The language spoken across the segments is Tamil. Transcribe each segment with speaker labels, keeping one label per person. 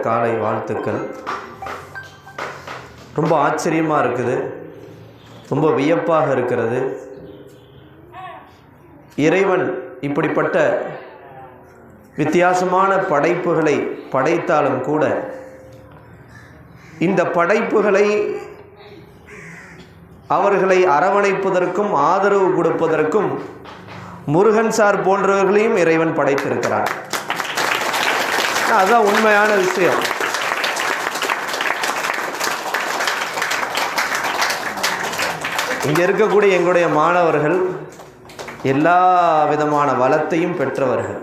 Speaker 1: காலை வாழ்த்துக்கள். ரொம்ப ஆச்சரியமாக இருக்குது. ரொம்ப வியப்பாக இருக்கிறது. இறைவன் இப்படிப்பட்ட வித்தியாசமான படைப்புகளை படைத்தாலும் கூட இந்த படைப்புகளை அவர்களை அரவணைப்பதற்கும் ஆதரவு கொடுப்பதற்கும் முருகன் சார் போன்றவர்களையும் இறைவன் படைத்திருக்கிறார். அதுதான் உண்மையான விஷயம். இங்கே இருக்கக்கூடிய எங்களுடைய மாணவர்கள் எல்லா விதமான வளத்தையும் பெற்றவர்கள்.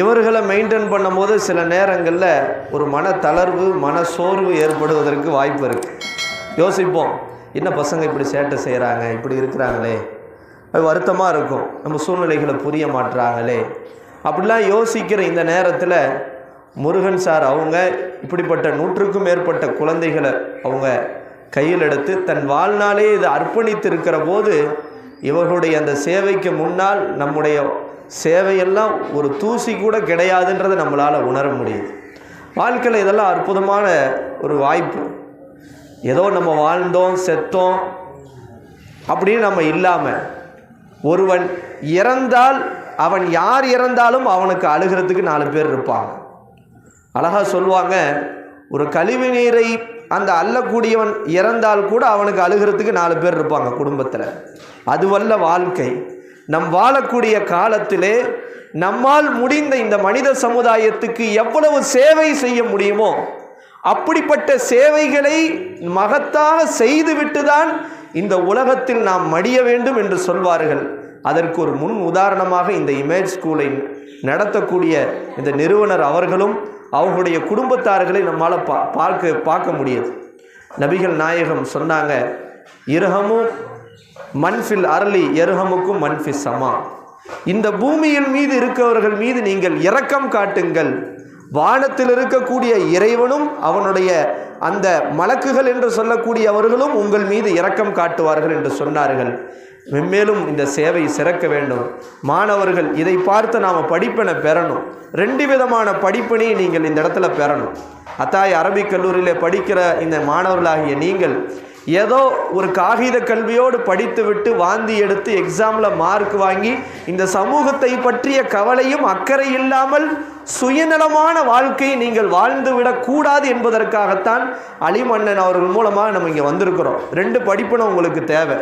Speaker 1: இவர்களை மெயின்டைன் பண்ணும்போது சில நேரங்களில் ஒரு மன தளர்வு மன சோர்வு ஏற்படுவதற்கு வாய்ப்பு இருக்குது யோசிப்போம். என்ன பசங்க இப்படி சேட்டை செய்கிறாங்க இப்படி இருக்கிறாங்களே. அது வருத்தமாக இருக்கும். நம்ம சூழ்நிலைகளை புரிய மாட்டுறாங்களே அப்படிலாம் யோசிக்கிற இந்த நேரத்தில் முருகன் சார் அவங்க இப்படிப்பட்ட நூற்றுக்கும் மேற்பட்ட குழந்தைகளை அவங்க கையில் எடுத்து தன் வாழ்நாளே இதை அர்ப்பணித்திருக்கிற போது இவர்களுடைய அந்த சேவைக்கு முன்னால் நம்முடைய சேவையெல்லாம் ஒரு தூசி கூட கிடையாதுன்றதை நம்மளால் உணர முடியுது. வாழ்க்கையில் இதெல்லாம் அற்புதமான ஒரு வாய்ப்பு. ஏதோ நம்ம வாழ்ந்தோம் செத்தோம் அப்படின்னு நம்ம இல்லாமல் ஒருவன் இறந்தால் அவன் யார் இறந்தாலும் அவனுக்கு அழுகிறதுக்கு நாலு பேர் இருப்பாங்க. அழகாக சொல்லுவாங்க ஒரு கழிவு நீரை அந்த அள்ளக்கூடியவன் இறந்தால் கூட அவனுக்கு அழுகிறதுக்கு நாலு பேர் இருப்பாங்க குடும்பத்தில். அதுவல்ல வாழ்க்கை. நம் வாழக்கூடிய காலத்திலே நம்மால் முடிந்த இந்த மனித சமுதாயத்துக்கு எவ்வளவு சேவை செய்ய முடியுமோ அப்படிப்பட்ட சேவைகளை மகத்தாக செய்துவிட்டு தான் இந்த உலகத்தில் நாம் மடிய வேண்டும் என்று சொல்வார்கள். அதற்கு ஒரு முன் உதாரணமாக இந்த இமேஜ் ஸ்கூலை நடத்தக்கூடிய இந்த நிறுவனர் அவர்களும் அவர்களுடைய குடும்பத்தார்களை நம்மால் பா பார்க்க பார்க்க முடியுது. நபிகள் நாயகம் சொன்னாங்க இரகமும் மண்ஃபில் அரளி எருகமுக்கும் மண்ஃபி சமா. இந்த பூமியின் மீது இருக்கவர்கள் மீது நீங்கள் இரக்கம் காட்டுங்கள். வானத்தில் இருக்கக்கூடிய இறைவனும் அவனுடைய அந்த மலக்குகள் என்று சொல்லக்கூடியவர்களும் உங்கள் மீது இரக்கம் காட்டுவார்கள் என்று சொன்னார்கள். மென்மேலும் இந்த சேவை சிறக்க வேண்டும். மாணவர்கள் இதை பார்த்து நாம் படிப்பினை பெறணும். ரெண்டு விதமான படிப்பினை நீங்கள் இந்த இடத்துல பெறணும். அத்தாய் அரபிக் கல்லூரியில் படிக்கிற இந்த மாணவர்களாகிய நீங்கள் ஏதோ ஒரு காகித கல்வியோடு படித்துவிட்டு வாந்தி எடுத்து எக்ஸாமில் மார்க் வாங்கி இந்த சமூகத்தை பற்றிய கவலையும் அக்கறை இல்லாமல் சுயநலமான வாழ்க்கையை நீங்கள் வாழ்ந்து விடக்கூடாது என்பதற்காகத்தான் அலிமன்னன் அவர்கள் மூலமாக நம்ம இங்கே வந்திருக்கிறோம். ரெண்டு படிப்பினை உங்களுக்கு தேவை.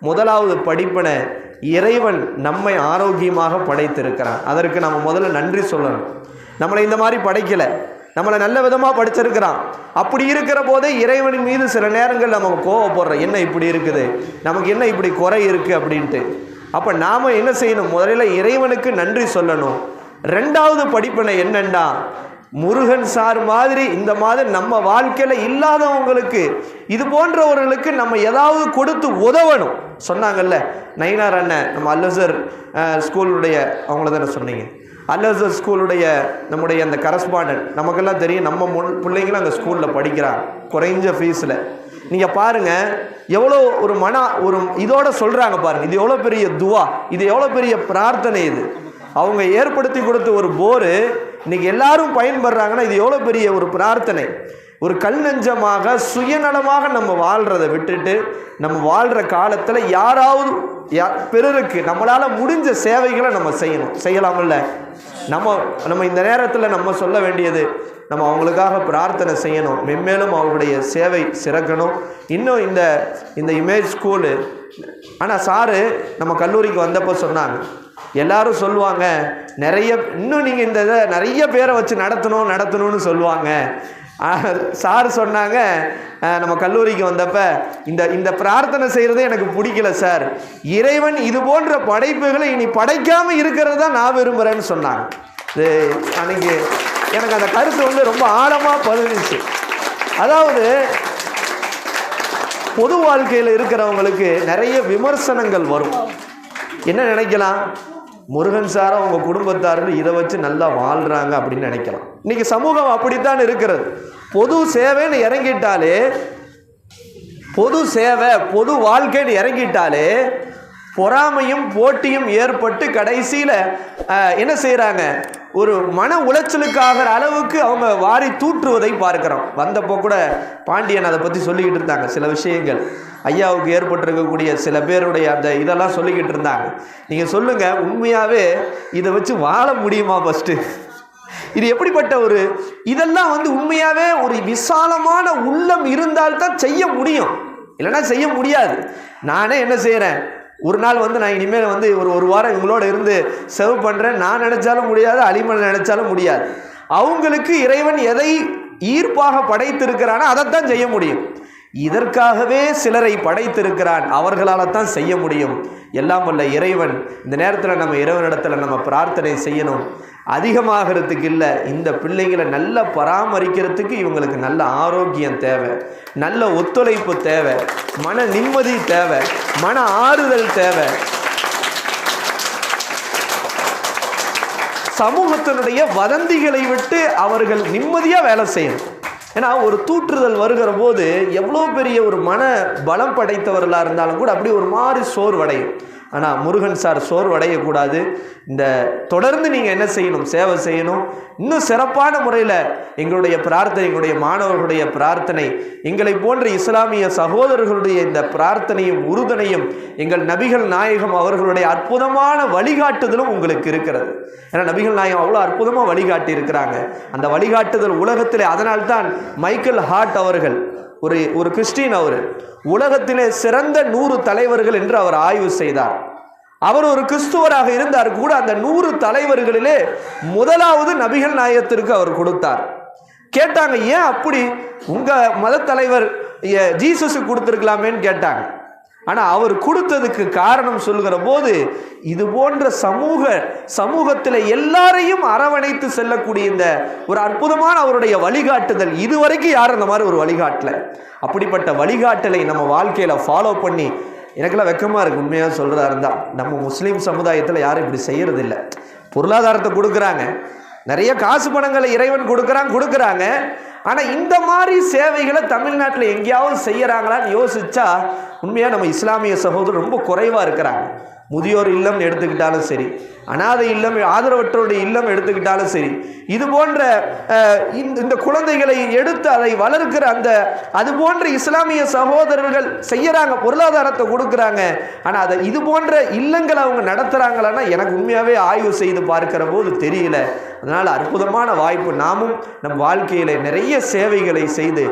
Speaker 1: முதலாவது படிப்பினை இறைவன் நம்மை ஆரோக்கியமாக படைத்திருக்கிறான். அதற்கு நம்ம முதல்ல நன்றி சொல்லணும். நம்மளை இந்த மாதிரி படைக்கலை. நம்மளை நல்ல விதமாக படிச்சிருக்கிறான். அப்படி இருக்கிற போதே இறைவனின் மீது சில நேரங்கள் நம்ம கோவப்படுறோம். என்ன இப்படி இருக்குது? நமக்கு என்ன இப்படி குறை இருக்குது அப்படின்ட்டு. அப்போ நாம் என்ன செய்யணும்? முதலில் இறைவனுக்கு நன்றி சொல்லணும். ரெண்டாவது படிப்பினை என்னென்னா முருகன் சார் மாதிரி இந்த மாதிரி நம்ம வாழ்க்கையில் இல்லாதவங்களுக்கு இது போன்றவர்களுக்கு நம்ம ஏதாவது கொடுத்து உதவணும். சொன்னாங்கல்ல நயினார் அண்ணன் நம்ம அல்லசர் ஸ்கூலுடைய அவங்கள தானே சொன்னீங்க. அல்லசர் ஸ்கூலுடைய நம்முடைய அந்த கரஸ்பாண்டன்ட் நமக்கெல்லாம் தெரியும் நம்ம முன் பிள்ளைங்களும் அந்த ஸ்கூலில் படிக்கிறாங்க குறைஞ்ச ஃபீஸில் நீங்கள் பாருங்கள் எவ்வளோ ஒரு மன ஒரு இதோட சொல்கிறாங்க பாருங்கள் இது எவ்வளோ பெரிய துவா இது எவ்வளோ பெரிய பிரார்த்தனை இது. அவங்க ஏற்படுத்தி கொடுத்த ஒரு போரு இன்றைக்கி எல்லாரும் பயன்படுறாங்கன்னா இது எவ்வளோ பெரிய ஒரு பிரார்த்தனை. ஒரு கல் நெஞ்சமாக சுயநலமாக நம்ம வாழ்கிறத விட்டுட்டு நம்ம வாழ்கிற காலத்தில் யாராவது யா பிறருக்கு நம்மளால் முடிஞ்ச சேவைகளை நம்ம செய்யணும். செய்யலாமில்ல நம்ம நம்ம இந்த நேரத்தில் நம்ம சொல்ல வேண்டியது நம்ம அவங்களுக்காக பிரார்த்தனை செய்யணும். மென்மேலும் அவங்களுடைய சேவை சிறக்கணும். இன்னும் இந்த இந்த இமேஜ் ஸ்கூலு ஆனால் சாரு நம்ம கல்லூரிக்கு வந்தப்போ சொன்னாங்க. எல்லாரும் சொல்லுவாங்க நிறைய இன்னும் நீங்கள் இந்த இதை நிறைய பேரை வச்சு நடத்தணும் நடத்தணும்னு சொல்லுவாங்க. சார் சொன்னாங்க நம்ம கல்லூரிக்கு வந்தப்போ இந்த இந்த பிரார்த்தனை செய்கிறது எனக்கு பிடிக்கல சார். இறைவன் இது போன்ற படைப்புகளை இனி படைக்காமல் இருக்கிறது தான் நான் விரும்புகிறேன்னு சொன்னாங்க. இது அன்னைக்கு எனக்கு அந்த கருத்து வந்து ரொம்ப ஆழமாக பதிஞ்சிச்சு. அதாவது பொது வாழ்க்கையில் இருக்கிறவங்களுக்கு நிறைய விமர்சனங்கள் வரும். என்ன நினைக்கலாம்? முருகன் சாரை அவங்க குடும்பத்தாரும் இதை வச்சு நல்லா வாழ்கிறாங்க அப்படின்னு நினைக்கலாம். இன்றைக்கி சமூகம் அப்படித்தான் இருக்கிறது. பொது சேவைன்னு இறங்கிட்டாலே பொது சேவை பொது வாழ்க்கைன்னு இறங்கிட்டாலே பொறாமையும் போட்டியும் ஏற்பட்டு கடைசியில் என்ன செய்கிறாங்க ஒரு மன உளைச்சலுக்காகிற அளவுக்கு அவங்க வாரி தூற்றுவதை பார்க்குறோம். வந்தப்போ கூட பாண்டியன் அதை பற்றி சொல்லிக்கிட்டு இருந்தாங்க சில விஷயங்கள். ஐயாவுக்கு ஏற்பட்டிருக்கக்கூடிய சில பேருடைய அந்த இதெல்லாம் சொல்லிக்கிட்டு இருந்தாங்க. நீங்கள் சொல்லுங்கள் உண்மையாகவே இதை வச்சு வாழ முடியுமா ஃபஸ்ட்டு இது எப்படிப்பட்ட ஒரு இதெல்லாம் வந்து உண்மையாகவே ஒரு விசாலமான உள்ளம் இருந்தால்தான் செய்ய முடியும். இல்லைன்னா செய்ய முடியாது. நானே என்ன செய்கிறேன் ஒரு நாள் வந்து நான் இனிமேல் வந்து ஒரு ஒரு வாரம் இவங்களோட இருந்து செர்வ் பண்ணுறேன் நான் நினச்சாலும் முடியாது அலிமன் நினச்சாலும் முடியாது. அவங்களுக்கு இறைவன் எதை ஈர்ப்பாக படைத்திருக்கிறானோ அதைத்தான் செய்ய முடியும். இதற்காகவே சிலரை படைத்திருக்கிறான். அவர்களால் தான் செய்ய முடியும். எல்லாம் வல்ல இறைவன். இந்த நேரத்தில் நம்ம இறைவனிடத்தில் நம்ம பிரார்த்தனை செய்யணும். அதிகமாகிறதுக்கு இல்லை. இந்த பிள்ளைங்களை நல்லா பராமரிக்கிறதுக்கு இவங்களுக்கு நல்ல ஆரோக்கியம் தேவை. நல்ல ஒத்துழைப்பு தேவை. மன நிம்மதி தேவை. மன ஆறுதல் தேவை. சமூகத்தினுடைய வதந்திகளை விட்டு அவர்கள் நிம்மதியாக வேலை செய்யணும். ஏன்னா ஒரு தூற்றுதல் வருகிற போது எவ்வளோ பெரிய ஒரு மன பலம் படைத்தவர்களாக இருந்தாலும் கூட அப்படி ஒரு மாதிரி சோர்வடையும். ஆனால் முருகன் சார் சோர்வடையக்கூடாது. இந்த தொடர்ந்து நீங்கள் என்ன செய்யணும்? சேவை செய்யணும். இன்னும் சிறப்பான முறையில் எங்களுடைய பிரார்த்தனை எங்களுடைய மாணவர்களுடைய பிரார்த்தனை எங்களை போன்ற இஸ்லாமிய சகோதரர்களுடைய இந்த பிரார்த்தனையும் உறுதுணையும் எங்கள் நபிகள் நாயகம் அவர்களுடைய அற்புதமான வழிகாட்டுதலும் உங்களுக்கு இருக்கிறது. ஏன்னா நபிகள் நாயகம் அவ்வளோ அற்புதமாக வழிகாட்டி இருக்கிறாங்க அந்த வழிகாட்டுதல் உலகத்தில் அதனால்தான் மைக்கேல் ஹார்ட் அவர்கள் ஒரு ஒரு கிறிஸ்டின் அவர் உலகத்திலே சிறந்த நூறு தலைவர்கள் என்று அவர் ஆய்வு செய்தார். அவர் ஒரு கிறிஸ்துவராக இருந்தார் கூட அந்த நூறு தலைவர்களிலே முதலாவது நபிகள் நாயகத்திற்கு அவர் கொடுத்தார். கேட்டாங்க ஏன் அப்படி? உங்கள் மத தலைவர் ஜீசஸு கொடுத்துருக்கலாமேன்னு கேட்டாங்க. ஆனால் அவர் கொடுத்ததுக்கு காரணம் சொல்கிற போது இது போன்ற சமூக சமூகத்தில் எல்லாரையும் அரவணைத்து செல்லக்கூடிய இந்த ஒரு அற்புதமான அவருடைய வழிகாட்டுதல் இதுவரைக்கும் யாரும் அந்த மாதிரி ஒரு வழிகாட்டலை? அப்படிப்பட்ட வழிகாட்டலை நம்ம வாழ்க்கையில் ஃபாலோ பண்ணி எனக்கெல்லாம் வெக்கமாக இருக்குது உண்மையாக சொல்கிறதா இருந்தால் நம்ம முஸ்லீம் சமுதாயத்தில் யாரும் இப்படி செய்கிறதில்ல பொருளாதாரத்தை கொடுக்குறாங்க. நிறைய காசு பணங்களை இறைவன் கொடுக்குறான் கொடுக்குறாங்க. ஆனால் இந்த மாதிரி சேவைகளை தமிழ்நாட்டில் எங்கேயாவது செய்கிறாங்களான்னு யோசிச்சா உண்மையாக நம்ம இஸ்லாமிய சகோதரர் ரொம்ப குறைவாக இருக்கிறாங்க. முதியோர் இல்லம் எடுத்துக்கிட்டாலும் சரி அனாதை இல்லம் ஆதரவற்றோருடைய இல்லம் எடுத்துக்கிட்டாலும் சரி இது போன்ற இந்த குழந்தைகளை எடுத்து அதை வளர்க்கிற அந்த அது போன்ற இஸ்லாமிய சகோதரர்கள் செய்யறாங்க பொருளாதாரத்தை கொடுக்குறாங்க. ஆனால் அதை இது போன்ற இல்லங்களை அவங்க நடத்துகிறாங்களான்னா எனக்கு உண்மையாகவே ஆய்வு செய்து பார்க்கிற போது தெரியல. அதனால் அற்புதமான வாய்ப்பு நாமும் நம் வாழ்க்கையில் நிறைய சேவைகளை செய்து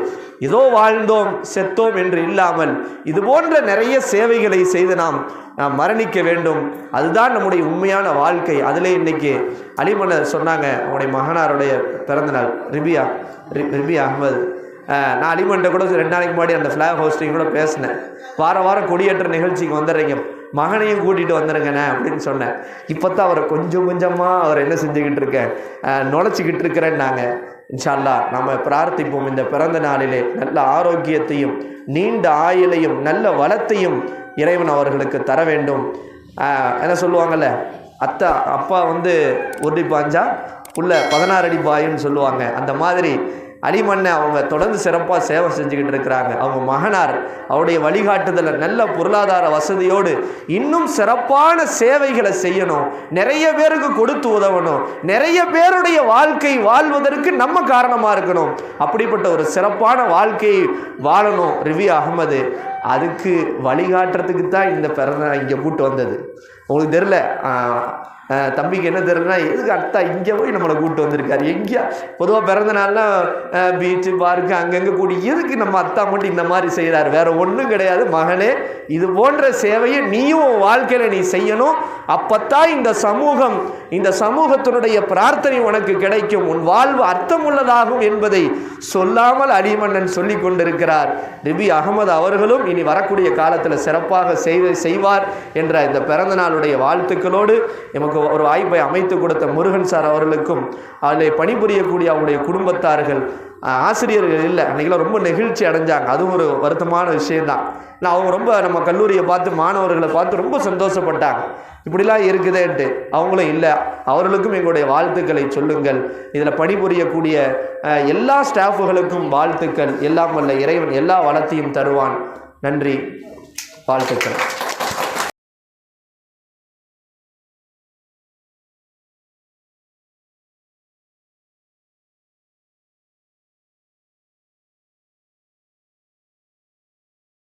Speaker 1: ஏதோ வாழ்ந்தோம் செத்தோம் என்று இல்லாமல் இது போன்ற நிறைய சேவைகளை செய்து நாம் நாம் மரணிக்க வேண்டும். அதுதான் நம்முடைய உண்மையான வாழ்க்கை. அதில் இன்னைக்கு அலிமன சொன்னாங்க அவனுடைய மகனாருடைய பிறந்தநாள். ரிபியா ரிபியா அகமது நான் அலிமன்ட்ட கூட ரெண்டு நாளைக்கு முன்னாடி அந்த ஃப்ளாக் ஹோஸ்டிங் கூட பேசினேன். வார வாரம் கொடியேற்ற நிகழ்ச்சிக்கு வந்துடுறீங்க. மகனையும் கூட்டிகிட்டு வந்துடுங்கண்ணே அப்படின்னு சொன்னேன். இப்போ தான் அவரை கொஞ்சம் கொஞ்சமாக அவர் என்ன செஞ்சுக்கிட்டு இருக்கேன். நுழைச்சிக்கிட்டு இருக்கிறேன்னாங்க. இன்ஷால்லா நம்ம பிரார்த்திப்போம் இந்த பிறந்த நாளிலே. நல்ல ஆரோக்கியத்தையும் நீண்ட ஆயுளையும் நல்ல வளத்தையும் இறைவன் அவர்களுக்கு தர வேண்டும். என்ன சொல்லுவாங்கள்ல அத்தா அப்பா வந்து ஒரு பாஞ்சா உள்ள பதினாறு அடி பாயின்னு சொல்லுவாங்க. அந்த மாதிரி அலிமண்ணை அவங்க தொடர்ந்து சிறப்பாக சேவை செஞ்சுக்கிட்டு இருக்கிறாங்க. அவங்க மகனார் அவருடைய வழிகாட்டுதலில் நல்ல பொருளாதார வசதியோடு இன்னும் சிறப்பான சேவைகளை செய்யணும். நிறைய பேருக்கு கொடுத்து உதவணும். நிறைய பேருடைய வாழ்க்கை வாழ்வதற்கு நம்ம காரணமாக இருக்கணும். அப்படிப்பட்ட ஒரு சிறப்பான வாழ்க்கையை வாழணும் ரிவி அகமது. அதுக்கு வழிகாட்டுறதுக்கு தான் இந்த பிறந்த இங்கே கூட்டு வந்தது. உங்களுக்கு தெரில தம்பிக்கு என்ன தெரியலனா எதுக்கு அத்தா இங்கே போய் நம்மளை கூப்பிட்டு வந்திருக்காரு? எங்கேயா? பொதுவாக பிறந்த நாள்லாம் பீச்சு பார்க்கு அங்கங்கே கூடி எதுக்கு நம்ம அத்தா மட்டும் இந்த மாதிரி செய்கிறாரு வேற ஒன்றும் கிடையாது. மகனே இது போன்ற சேவையை நீயும் வாழ்க்கையில் நீ செய்யணும். அப்பத்தான் இந்த சமூகம் இந்த சமூகத்தினுடைய பிரார்த்தனை உனக்கு கிடைக்கும். உன் வாழ்வு அர்த்தமுள்ளதாகும் என்பதை சொல்லாமல் அடிமன்னன் சொல்லி கொண்டிருக்கிறார். ரிபி அகமது அவர்களும் இனி வரக்கூடிய காலத்தில் சிறப்பாக செய்வார் என்ற இந்த பிறந்த நாளுடைய வாழ்த்துக்களோடு எமக்கு ஒரு வாய்ப்பை அமைத்து கொடுத்த முருகன் சார் அவர்களுக்கும் அதில் பணிபுரியக்கூடிய அவருடைய குடும்பத்தார்கள் ஆசிரியர்கள் இல்லை அன்றைக்கெல்லாம் ரொம்ப நெகிழ்ச்சி அடைஞ்சாங்க. அதுவும் ஒரு வருத்தமான விஷயந்தான் நான் அவங்க ரொம்ப நம்ம கல்லூரியை பார்த்து மாணவர்களை பார்த்து ரொம்ப சந்தோஷப்பட்டாங்க. இப்படிலாம் இருக்குதேன்ட்டு அவங்களும் இல்லை. அவர்களுக்கும் எங்களுடைய வாழ்த்துக்களை சொல்லுங்கள். இதில் பணிபுரியக்கூடிய எல்லா ஸ்டாஃபுகளுக்கும் வாழ்த்துக்கள். எல்லாம் வல்ல இறைவன் எல்லா வளத்தையும் தருவான். நன்றி. வாழ்த்துக்கள்.